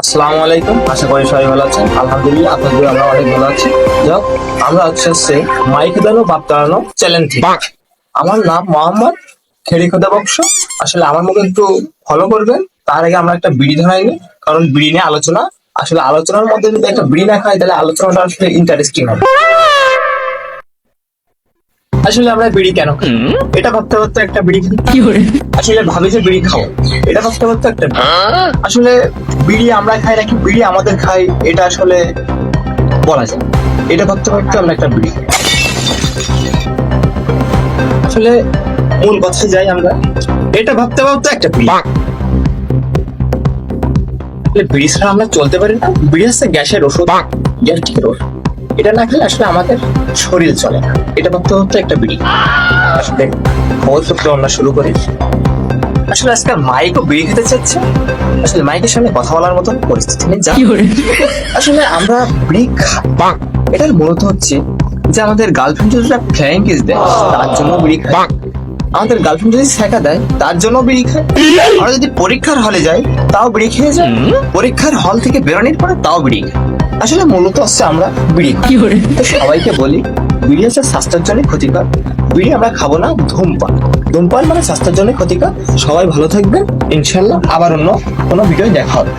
আসসালামু আলাইকুম আশা করি সবাই ভালো আছেন। আলহামদুলিল্লাহ আপনাদের আমরা অনেক ভালো আছি। যাক আমরা হচ্ছে হচ্ছে মাইক দানো বাপ দাঁড়ানো চ্যালেঞ্জ আমার নাম মোহাম্মদ খেড়ি খোদা বক্স আসলে আমার মুখে একটু ফলো করবেন। তার আগে আমরা একটা বিড়ি ধরাই নি কারণ বিড়ি নিয়ে আলোচনা। আসলে আলোচনার মধ্যে যদি একটা বিড়ি না খাই তাহলে আলোচনাটা আসলে ইন্টারেস্টিং হবে। আসলে আমরা বিড়ি কেন এটা ভাবতে ভাবতে একটা বিড়ি খাই। আসলে ভাবি যে বিড়ি খাও এটা ভাবতে ভাবতে একটা আসলে বিড়ি আমরা খাই নাকি বিড়ি আমাদের খাই এটা আসলে বলা যায়। এটা ভাবতে ভাবতে আমরা একটা বিড়ি আসলে মূল কথায় যাই আমরা এটা ভাবতে ভাবতে একটা বিড়ি। আসলে বিড়ি ছাড়া আমরা চলতে পারি না? বিড়ি হচ্ছে গ্যাসের ওষুধ। গ্যাস্ট্রিকের ওষুধ এটা না খেলে আসলে আমাদের শরীর চলে না। এটা ভাবতে একটা বিড়ি। আসলে খবর সূত্রে আমরা শুরু করি। আসলে আজকে মাইকও বিড়ি খেতে চাচ্ছে আসলে মাইকের সামনে কথা বলার মতো পরিস্থিতি নেই যা। আসলে আমরা বিড়ি খাই এটার মূলত হচ্ছে যে আমাদের গার্লফ্রেন্ড যদি ফ্ল্যাঙ্ক ইস দেয় তার জন্য বিড়ি খায়। আমাদের গার্লফ্রেন্ড যদি ছেঁকা দেয় তার জন্য বিড়ি খায়। আমরা যদি পরীক্ষার হলে যাই তাও বিড়ি খেয়ে যায় পরীক্ষার হল থেকে বেরোনোর পরে তাও বিড়ি খাই আসলে মূলত হচ্ছে আমরা বিড়ি খাই। তো সবাইকে বলি বিড়ি হচ্ছে স্বাস্থ্যের জন্য ক্ষতিকর। বিড়ি আমরা খাব না ধূমপান। ধূমপান মানে স্বাস্থ্যের জন্য ক্ষতিকর। সবাই ভালো থাকবেন ইনশাল্লাহ আবার অন্য কোনো ভিডিও দেখা হবে।